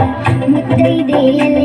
मुझे दे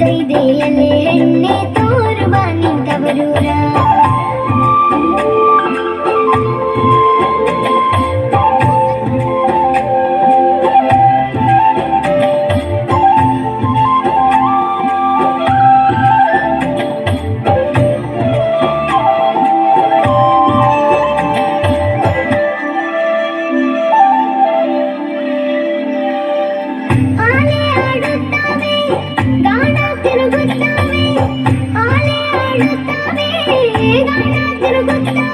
ದೈದೆಯಲ್ಲೇ ಎಣ್ಣೆ ತೋರು ಬಾನಿ ತವರೂರ Hey, guys,